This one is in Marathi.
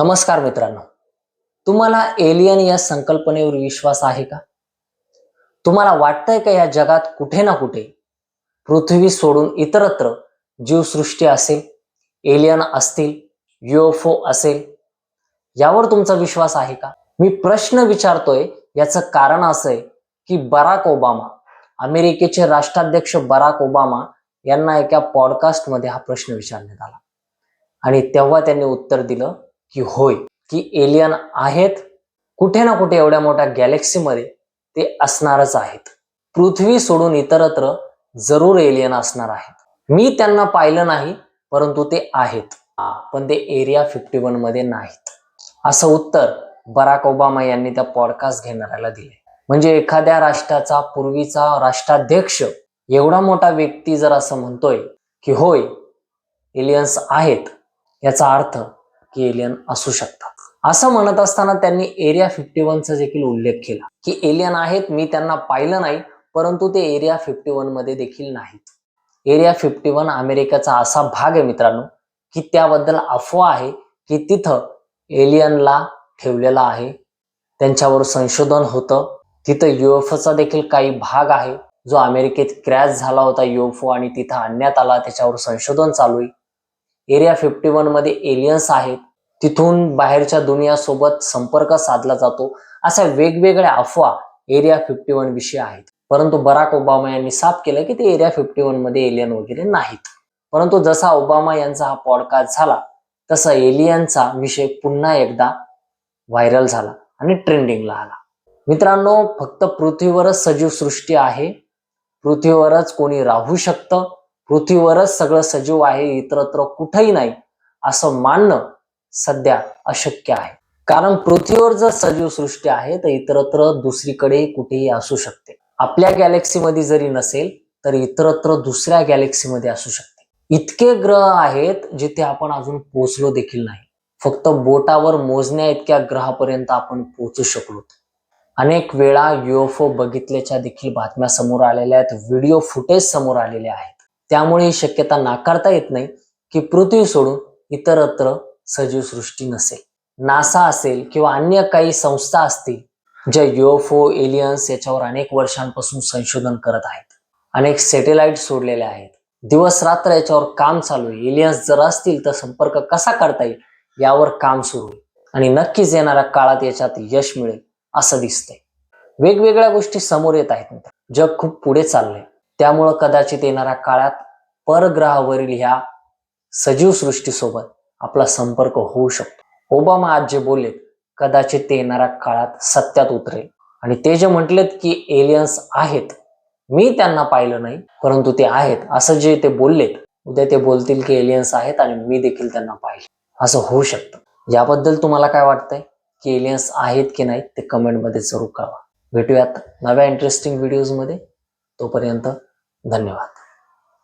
नमस्कार मित्रांनो. तुम्हाला एलियन या संकल्पनेवर विश्वास आहे का? तुम्हाला वाटतंय का या जगात कुठे ना कुठे पृथ्वी सोडून इतरत्र जीवसृष्टी असेल एलियन असतील युएफओ असेल? यावर तुमचा विश्वास आहे का? मी प्रश्न विचारतोय याचं कारण असं आहे की बराक ओबामा अमेरिकेचे राष्ट्राध्यक्ष बराक ओबामा यांना एका पॉडकास्टमध्ये हा प्रश्न विचारण्यात आला. आणि तेव्हा त्यांनी उत्तर दिलं की होय की एलियन आहेत कुठे ना कुठे एवढ्या मोठ्या गॅलेक्सीमध्ये ते असणारच आहेत. पृथ्वी सोडून इतरत्र जरूर एलियन असणार आहेत. मी त्यांना पाहिलं नाही परंतु ते आहेत. पण ते एरिया फिफ्टी वनमध्ये नाहीत. असं उत्तर बराक ओबामा यांनी त्या पॉडकास्ट घेणाऱ्याला दिले म्हणजे एखाद्या राष्ट्राचा पूर्वीचा राष्ट्राध्यक्ष एवढा मोठा व्यक्ती जर असं म्हणतोय की होय एलियन्स आहेत याचा अर्थ की एलियन असू शकतात. असं म्हणत असताना त्यांनी एरिया फिफ्टी वनचा देखील उल्लेख केला. की एलियन आहेत मी त्यांना पाहिलं नाही परंतु ते एरिया फिफ्टी वनमध्ये देखील नाहीत. एरिया फिफ्टी वन अमेरिकेचा असा भाग आहे मित्रांनो की त्याबद्दल अफवा आहे की तिथं एलियनला ठेवलेला आहे. त्यांच्यावर संशोधन होतं. तिथं युएफओचा देखील काही भाग आहे. जो अमेरिकेत क्रॅश झाला होता युएफओ आणि तिथं आणण्यात आला त्याच्यावर संशोधन चालू आहे. एरिया फिफ्टी वनमध्ये एलियन्स आहेत. तिथून बाहेरच्या दुनियासोबत संपर्क साधला जातो. अशा वेगवेगळ्या अफवा एरिया फिफ्टी वन विषयी आहेत. परंतु बराक ओबामा यांनी साफ केलं की ते एरिया फिफ्टी वनमध्ये एलियन वगैरे नाहीत. परंतु जसा ओबामा यांचा हा पॉडकास्ट झाला तसा एलियनचा विषय पुन्हा एकदा व्हायरल झाला आणि ट्रेंडिंगला आला. मित्रांनो फक्त पृथ्वीवरच सजीव सृष्टी आहे. पृथ्वीवरच कोणी राहू शकतं. पृथ्वीवरच सगळं सजीव आहे इतरत्र कुठंही नाही. असं मानणं सध्या अशक्य आहे. कारण पृथ्वीवर जर सजीव सृष्टी आहे तर इतरत्र दुसरीकडे कुठेही असू शकते. आपल्या गॅलेक्सीमध्ये जरी नसेल तर इतरत्र दुसऱ्या गॅलेक्सीमध्ये असू शकते. इतके ग्रह आहेत जिथे आपण अजून पोहोचलो देखील नाही. फक्त बोटावर मोजण्या इतक्या ग्रहापर्यंत आपण पोहोचू शकलो. अनेक वेळा युएफओ बघितल्याच्या देखील बातम्या समोर आलेल्या आहेत व्हिडिओ फुटेज समोर आलेले आहेत. त्यामुळे ही शक्यता नाकारता येत नाही की पृथ्वी सोडून इतरत्र सजीव सृष्टी नसेल. नासा असेल किंवा अन्य काही संस्था असतील ज्या युएफओ एलियन्स याच्यावर अनेक वर्षांपासून संशोधन करत आहेत. अनेक सॅटेलाइट सोडलेले आहेत. दिवस रात्र याच्यावर काम चालू आहे. एलियन्स जर असतील तर संपर्क कसा करता येईल यावर काम सुरू आहे. आणि नक्कीच येणाऱ्या काळात याच्यात यश मिळेल असं दिसतंय. वेगवेगळ्या गोष्टी समोर येत आहेत मित्र. जग खूप पुढे चाललंय. त्यामुळं कदाचित येणाऱ्या काळात परग्रहावरील ह्या सजीव सृष्टीसोबत आपला संपर्क होऊ शकतो. ओबामा आज जे बोललेत कदाचित ते येणाऱ्या काळात सत्यात उतरेल. आणि ते जे म्हटलेत की एलियन्स आहेत मी त्यांना पाहिलं नाही परंतु ते आहेत. असं जे ते बोललेत उद्या ते बोलतील की एलियन्स आहेत आणि मी देखील त्यांना पाहिले. असं होऊ शकतं. याबद्दल तुम्हाला काय वाटतंय? की एलियन्स आहेत की नाहीत ते कमेंटमध्ये जरूर कळवा. भेटूयात नव्या इंटरेस्टिंग व्हिडिओजमध्ये तोपर्यंत धन्यवाद.